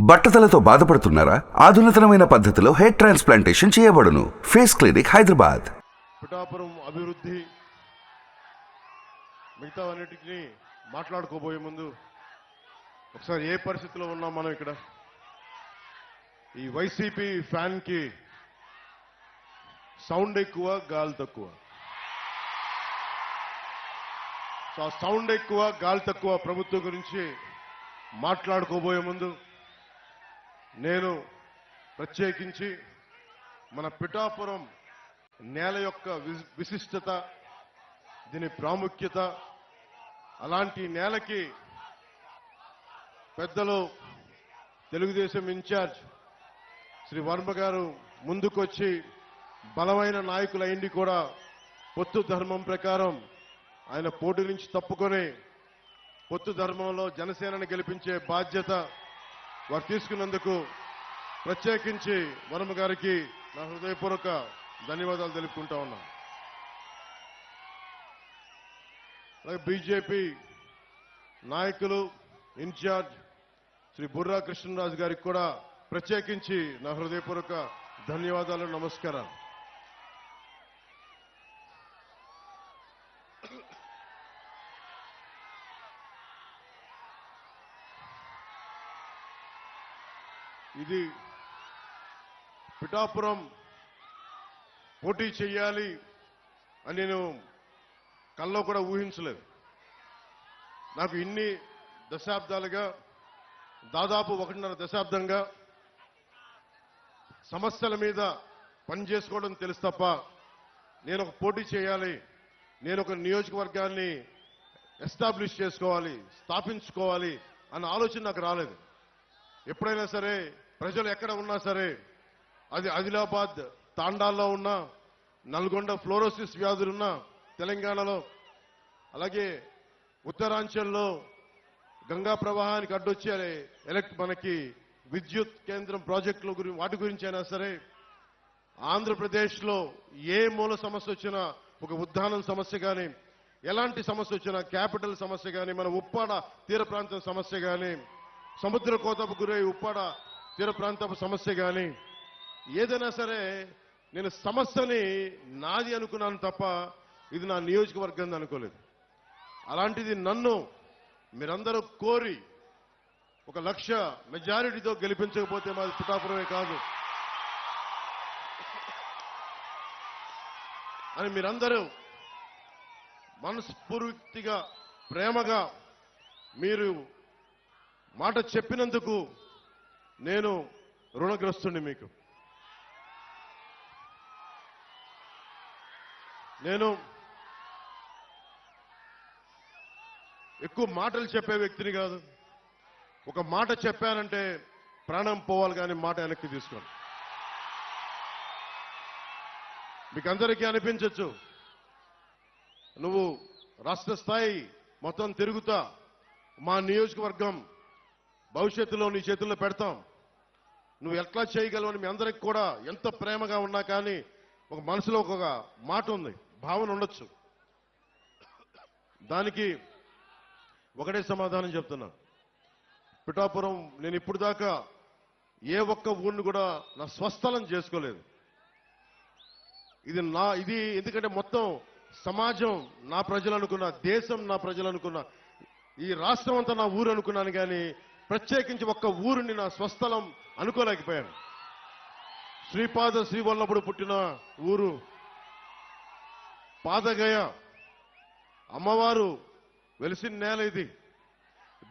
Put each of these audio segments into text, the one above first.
బట్టతలతో బాధపడుతున్నారా? ఆధునితనమైన పద్ధతిలో హెయిర్ ట్రాన్స్ప్లాంటేషన్ చేయబడును. Face clinic Hyderabad. పిఠాపురం అభివృద్ధి మిగతా అన్నిటికీ మాట్లాడుకోబోయే ముందు ఒకసారి ఏ పరిస్థితిలో ఉన్నాం మనం ఇక్కడ? ఈ వైసీపీ ఫ్యాన్కి సౌండ్ ఎక్కువ గాలి తక్కువ. సో ఆ సౌండ్ ఎక్కువ గాలి తక్కువ ప్రభుత్వం గురించి మాట్లాడుకోబోయే ముందు నేను ప్రత్యేకించి మన పిఠాపురం నేల యొక్క విశిష్టత దీని ప్రాముఖ్యత అలాంటి నేలకి పెద్దలు తెలుగుదేశం ఇన్ఛార్జ్ శ్రీ వర్మ గారు ముందుకొచ్చి బలమైన నాయకులైంది కూడా పొత్తు ధర్మం ప్రకారం. ఆయన పోటీ నుంచి తప్పుకొని పొత్తు ధర్మంలో జనసేనని గెలిపించే బాధ్యత వారు తీసుకున్నందుకు ప్రత్యేకించి వనమ గారికి నా హృదయపూర్వక ధన్యవాదాలు తెలుపుకుంటా ఉన్నాను అలాగే బీజేపీ నాయకులు ఇన్ఛార్జ్ శ్రీ బుర్రా కృష్ణరాజు గారికి కూడా ప్రత్యేకించి నా హృదయపూర్వక ధన్యవాదాలు నమస్కారాలు. ఇది పిఠాపురం పోటీ చేయాలి అని నేను కల్లో కూడా ఊహించలేదు. నాకు ఇన్ని దశాబ్దాలుగా దాదాపు ఒకటిన్నర దశాబ్దంగా సమస్యల మీద పనిచేసుకోవడం తెలుసు తప్ప నేను ఒక పోటీ చేయాలి నేను ఒక నియోజకవర్గాన్ని ఎస్టాబ్లిష్ చేసుకోవాలి స్థాపించుకోవాలి అన్న ఆలోచన నాకు రాలేదు. ఎప్పుడైనా సరే ప్రజలు ఎక్కడ ఉన్నా సరే అది ఆదిలాబాద్ తాండాల్లో ఉన్న నల్గొండ ఫ్లోరోసిస్ వ్యాధులున్న తెలంగాణలో అలాగే ఉత్తరాంచల్లో గంగా ప్రవాహానికి అడ్డొచ్చే ఎలక్ట్ మనకి విద్యుత్ కేంద్రం ప్రాజెక్టుల గురించి వాటి గురించి అయినా సరే ఆంధ్రప్రదేశ్లో ఏ మూల సమస్య వచ్చినా ఒక ఉద్దానం సమస్య కానీ ఎలాంటి సమస్య వచ్చినా క్యాపిటల్ సమస్య కానీ మన ఉప్పాడ తీర ప్రాంతం సమస్య కానీ సముద్ర కోతపు గురై ఉప్పాడ తీర ప్రాంతపు సమస్య కానీ ఏదైనా సరే నేను సమస్యని నాది అనుకున్నాను తప్ప ఇది నా నియోజకవర్గం అనుకోలేదు. అలాంటిది నన్ను మీరందరూ కోరి ఒక లక్ష మెజారిటీతో గెలిపించకపోతే మాది పుటాపురమే కాదు. అని మీరందరూ మనస్ఫూర్తిగా ప్రేమగా మీరు మాట చెప్పినందుకు నేను రుణగ్రస్తుని మీకు. నేను ఎక్కువ మాటలు చెప్పే వ్యక్తిని కాదు. ఒక మాట చెప్పానంటే ప్రాణం పోవాలి కానీ మాట వెనక్కి తీసుకోను. మీకు అందరికీ అనిపించవచ్చు నువ్వు రాష్ట్ర స్థాయి మొత్తం తిరుగుతా మా నియోజకవర్గం భవిష్యత్తులో నీ చేతుల్లో పెడతాం. నువ్వు ఎట్లా చేయగలవని మీ అందరికి కూడా ఎంత ప్రేమగా ఉన్నా కానీ ఒక మనసులో ఒక మాట ఉంది. భావన ఉండొచ్చు. దానికి ఒకటే సమాధానం చెప్తున్నా. పిఠాపురం నేను ఇప్పుడు దాకా ఏ ఒక్క ఊరిని కూడా నా స్వస్థలం చేసుకోలేదు. ఇది నా ఇది ఎందుకంటే మొత్తం సమాజం నా ప్రజలు అనుకున్న దేశం నా ప్రజలు అనుకున్న ఈ రాష్ట్రం అంతా నా ఊరు అనుకున్నాను కానీ ప్రత్యేకించి ఒక్క ఊరిని నా స్వస్థలం అనుకోలేకపోయాను. శ్రీపాద శ్రీవల్లభుడు పుట్టిన ఊరు పాదగయ. అమ్మవారు వెలిసిన నేల ఇది.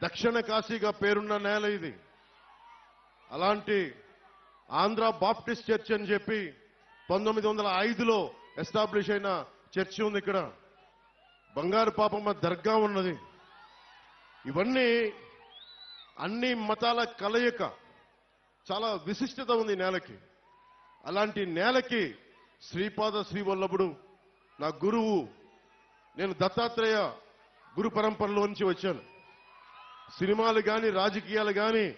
దక్షిణ కాశీగా పేరున్న నేల ఇది. అలాంటి ఆంధ్ర బాప్టిస్ట్ చర్చ్ అని చెప్పి పంతొమ్మిది వందల ఐదులో ఎస్టాబ్లిష్ అయిన చర్చి ఉంది ఇక్కడ. బంగారు పాపమ్మ దర్గా ఉన్నది. ఇవన్నీ అన్ని మతాల కలయిక చాలా విశిష్టత ఉంది నేలకి. అలాంటి నేలకి శ్రీపాద శ్రీవల్లభుడు నా గురువు. నేను దత్తాత్రేయ గురు పరంపరలో నుంచి వచ్చాను. సినిమాలు కానీ రాజకీయాలు కానీ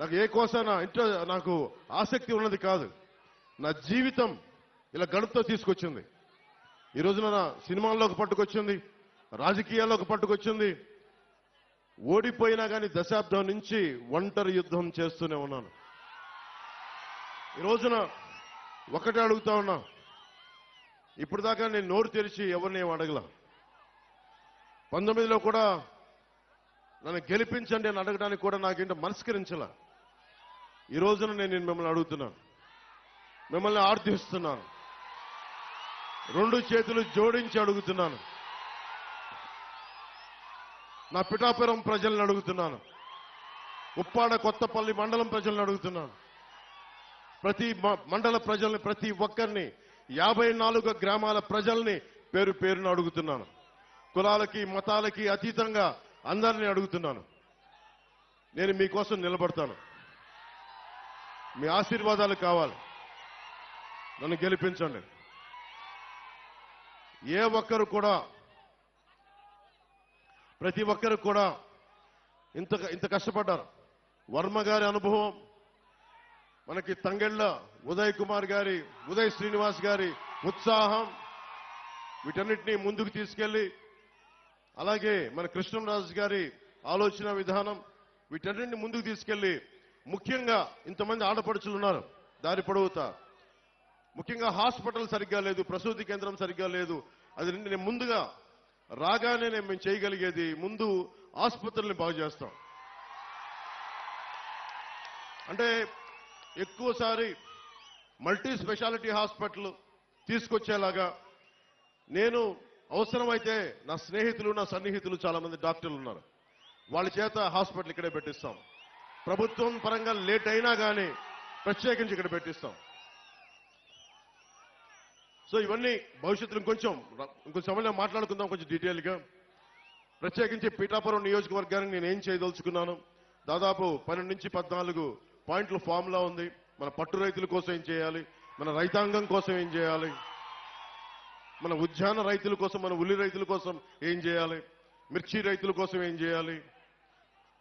నాకు ఏ కోసనా ఇంట్లో నాకు ఆసక్తి ఉన్నది కాదు. నా జీవితం ఇలా గడుపుతో తీసుకొచ్చింది. ఈ రోజున నా సినిమాల్లోకి పట్టుకొచ్చింది రాజకీయాల్లోకి పట్టుకొచ్చింది ఓడిపోయినా కానీ దశాబ్దం నుంచి ఒంటరి యుద్ధం చేస్తూనే ఉన్నాను. ఈ రోజున ఒకటే అడుగుతా ఉన్నా. ఇప్పుడు దాకా నేను నోరు తెరిచి ఎవరిని అడగల. పంతొమ్మిదిలో కూడా నన్ను గెలిపించండి అని అడగడానికి కూడా నాకేంటో మనస్కరించలా. ఈ రోజున నేను నేను మిమ్మల్ని అడుగుతున్నాను మిమ్మల్ని ఆర్థిస్తున్నాను రెండు చేతులు జోడించి అడుగుతున్నాను. నా పిఠాపురం ప్రజల్ని అడుగుతున్నాను. ఉప్పాడ కొత్తపల్లి మండలం ప్రజల్ని అడుగుతున్నాను. ప్రతి మ- మండల ప్రజల్ని ప్రతి ఒక్కరిని యాభై నాలుగు గ్రామాల ప్రజల్ని పేరు పేరును అడుగుతున్నాను. కులాలకి మతాలకి అతీతంగా అందరినీ అడుగుతున్నాను. నేను మీకోసం నిలబడతాను. మీ ఆశీర్వాదాలు కావాలి. నన్ను గెలిపించండి. ఏ ఒక్కరు కూడా ప్రతి ఒక్కరు కూడా ఇంత ఇంత కష్టపడ్డారు. వర్మ గారి అనుభవం మనకి తంగెళ్ళ ఉదయ్ కుమార్ గారి ఉదయ్ శ్రీనివాస్ గారి ఉత్సాహం వీటన్నిటినీ ముందుకు తీసుకెళ్ళి అలాగే మన కృష్ణరాజు గారి ఆలోచన విధానం వీటన్నిటిని ముందుకు తీసుకెళ్ళి ముఖ్యంగా ఇంతమంది ఆడపడుచులు ఉన్నారు దారి పొడవుతా. ముఖ్యంగా హాస్పిటల్ సరిగ్గా లేదు ప్రసూతి కేంద్రం సరిగ్గా లేదు అది నేను ముందుగా రాగానే నేను మేము చేయగలిగేది ముందు ఆసుపత్రుల్ని బాగు చేస్తాం. అంటే ఎక్కువసారి మల్టీ స్పెషాలిటీ హాస్పిటల్ తీసుకొచ్చేలాగా నేను అవసరమైతే నా స్నేహితులు నా సన్నిహితులు చాలామంది డాక్టర్లు ఉన్నారు. వాళ్ళ చేత హాస్పిటల్ ఇక్కడే పెట్టిస్తాం. ప్రభుత్వం పరంగా లేట్ అయినా కానీ ప్రత్యేకించి ఇక్కడ పెట్టిస్తాం. సో ఇవన్నీ భవిష్యత్తులో కొంచెం ర- ఇంకొంచెం సమయంలో మాట్లాడుకుందాం కొంచెం డీటెయిల్గా ప్రత్యేకించి పీఠాపురం నియోజకవర్గానికి నేను ఏం చేయదలుచుకున్నాను? దాదాపు పన్నెండు నుంచి పద్నాలుగు పాయింట్ల ఫామ్లా ఉంది. మన పట్టు రైతుల కోసం ఏం చేయాలి? మన రైతాంగం కోసం ఏం చేయాలి? మన ఉద్యాన రైతుల కోసం మన ఉల్లి రైతుల కోసం ఏం చేయాలి? మిర్చి రైతుల కోసం ఏం చేయాలి?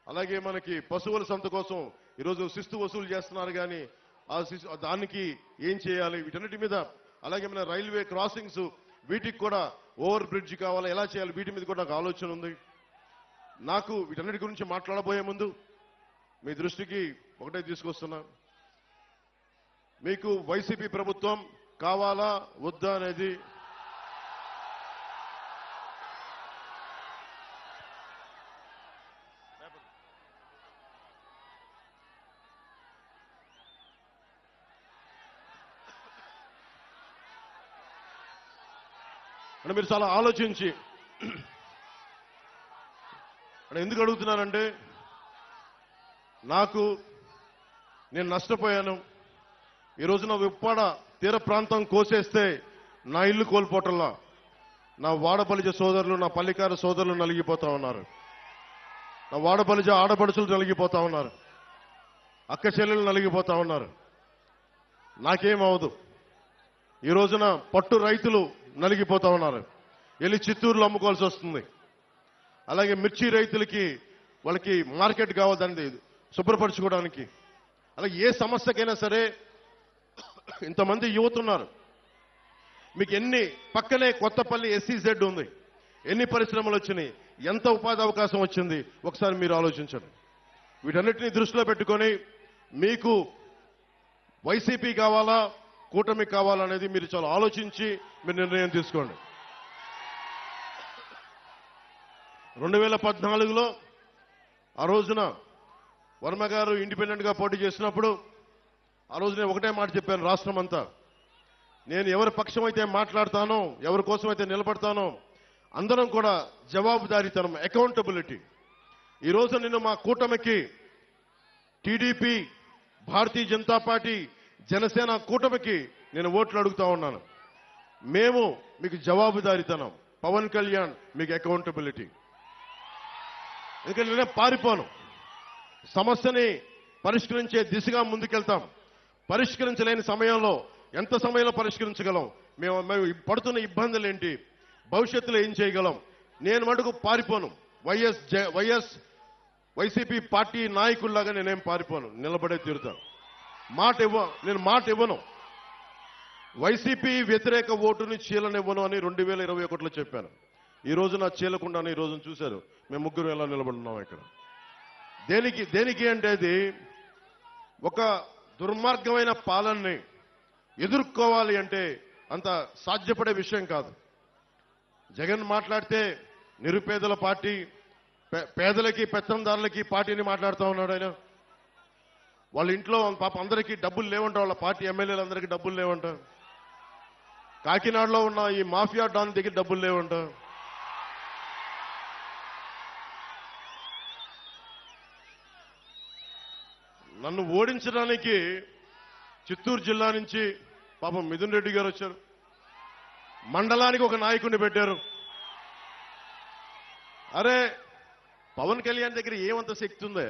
అలాగే మనకి పశువుల సంత కోసం ఈరోజు శిస్తు వసూలు చేస్తున్నారు కానీ ఆ శిస్తు దానికి ఏం చేయాలి? వీటన్నిటి మీద అలాగే మన రైల్వే క్రాసింగ్స్ వీటికి కూడా ఓవర్ బ్రిడ్జ్ కావాలి ఎలా చేయాలి వీటి మీద కూడా నాకు ఆలోచన ఉంది. నాకు వీటన్నిటి గురించి మాట్లాడబోయే ముందు మీ దృష్టికి ఒకటే తీసుకొస్తున్నా. మీకు వైసీపీ ప్రభుత్వం కావాలా వద్దా అనేది అంటే మీరు చాలా ఆలోచించి అంటే ఎందుకు అడుగుతున్నానంటే నాకు నేను నష్టపోయాను. ఈ రోజున ఉప్పాడ తీర ప్రాంతం కోసేస్తే నా ఇల్లు కోల్పోవటంలా నా వాడపలిజ సోదరులు నా పల్లికార సోదరులు నలిగిపోతా ఉన్నారు. నా వాడపలిజ ఆడపడుచులు నలిగిపోతా ఉన్నారు. అక్క చెల్లెలు నలిగిపోతా ఉన్నారు. నాకేం అవదు. ఈ రోజున పట్టు రైతులు నలిగిపోతా ఉన్నారు. వెళ్ళి చిత్తూరులో అమ్ముకోవాల్సి వస్తుంది. అలాగే మిర్చి రైతులకి వాళ్ళకి మార్కెట్ కావాలి శుభ్రపరచుకోవడానికి. అలాగే ఏ సమస్యకైనా సరే ఇంతమంది యువత ఉన్నారు మీకు ఎన్ని పక్కనే కొత్తపల్లి ఎస్సీజెడ్ ఉంది. ఎన్ని పరిశ్రమలు వచ్చినాయి. ఎంత ఉపాధి అవకాశం వచ్చింది. ఒకసారి మీరు ఆలోచించండి. వీటన్నిటిని దృష్టిలో పెట్టుకొని మీకు వైసీపీ కావాలా? కూటమి కావాలనేది మీరు చాలా ఆలోచించి మీరు నిర్ణయం తీసుకోండి. రెండు వేల పద్నాలుగులో ఆ రోజున వర్మ గారు ఇండిపెండెంట్గా పోటీ చేసినప్పుడు ఆ రోజు నేను ఒకటే మాట చెప్పాను రాష్ట్రం అంతా నేను ఎవరి పక్షం అయితే మాట్లాడతానో ఎవరి కోసం అయితే నిలబడతానో అందరం కూడా జవాబుదారీతనం అకౌంటబిలిటీ ఈరోజు నేను మా కూటమికి టీడీపీ భారతీయ జనతా పార్టీ జనసేన కూటమికి నేను ఓట్లు అడుగుతా ఉన్నాను. మేము మీకు జవాబుదారీతనం పవన్ కళ్యాణ్ మీకు అకౌంటబిలిటీ ఎందుకంటే నేనే పారిపోను. సమస్యని పరిష్కరించే దిశగా ముందుకెళ్తాం. పరిష్కరించలేని సమయంలో ఎంత సమయంలో పరిష్కరించగలం? మేము మేము పడుతున్న ఇబ్బందులు ఏంటి? భవిష్యత్తులో ఏం చేయగలం? నేను మటుకు పారిపోను. వైఎస్ వైఎస్ వైసీపీ పార్టీ నాయకుల్లాగా నేనేం పారిపోను. నిలబడే తీరుతాను. మాట ఇవ్వ నేను మాట ఇవ్వను. వైసీపీ వ్యతిరేక ఓటుని చీలనివ్వను అని రెండు వేల ఇరవై ఒకటిలో చెప్పాను. ఈ నా చీలకుండానే ఈ రోజున చూశారు. మేము ముగ్గురు ఎలా నిలబడున్నాం ఇక్కడ? దేనికి దేనికి అంటే అది ఒక దుర్మార్గమైన పాలనని ఎదుర్కోవాలి అంటే అంత సాధ్యపడే విషయం కాదు. జగన్ మాట్లాడితే నిరుపేదల పార్టీ పే- పేదలకి పెత్తందారులకి పార్టీని మాట్లాడుతూ ఉన్నాడు ఆయన. వాళ్ళ ఇంట్లో పాప అందరికీ డబ్బులు లేవంట వాళ్ళ పార్టీ ఎమ్మెల్యేలందరికీ డబ్బులు లేవంట. కాకినాడలో ఉన్న ఈ మాఫియా డాన్ దగ్గర డబ్బులు లేవంట. నన్ను ఓడించడానికి చిత్తూరు జిల్లా నుంచి పాపం మిథున్ రెడ్డి గారు వచ్చారు. మండలానికి ఒక నాయకుడిని పెట్టారు. అరే పవన్ కళ్యాణ్ దగ్గర ఏమంత శక్తి ఉందే?